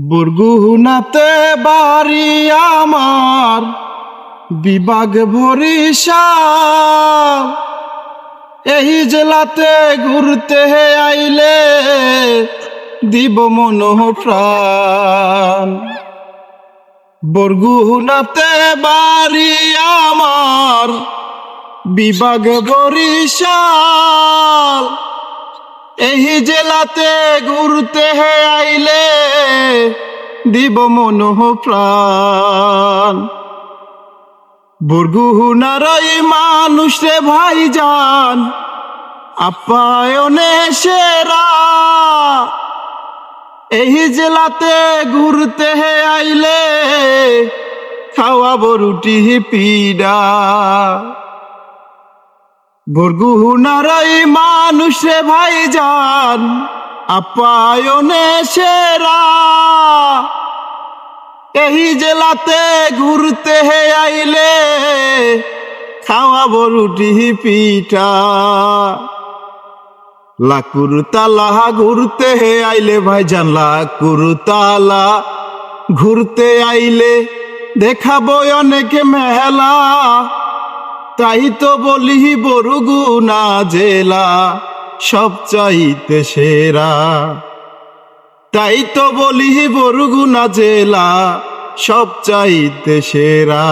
বরগুনাতে বাড়ি আমার, বিভাগ বরিশাল এই জেলাতে ঘুরতে আইলে দিব মন প্রাণ বরগুনাতে বাড়ি আমার, বিভাগ বরিশাল এই জেলাতে ঘুরতে আইলে দিব মন প্রাণ। বরগুনারই মানুষ রে ভাই যান আপ্যায়নে সেরা। এই জেলাতে ঘুরতে হে আইলে, খাওয়াবো রুটি পিডা। বরগুনারই মানুষ রে ভাই যান আপ্যায়নে সেরা। এই জেলাতে ঘুরতে হে আইলে খাওয়াবো রুটি, পিঠা। লাকুর তালা, ঘুরতে হে আইলে ভাইজান, লাকুর তালা। ঘুরতে আইলে দেখাবো অনেক মেলা। তাই তো বলি বরগুনা জেলা সব চাইতে সেরা। তাই তো বলি বরগুনা জেলা সব চাইতে সেরা।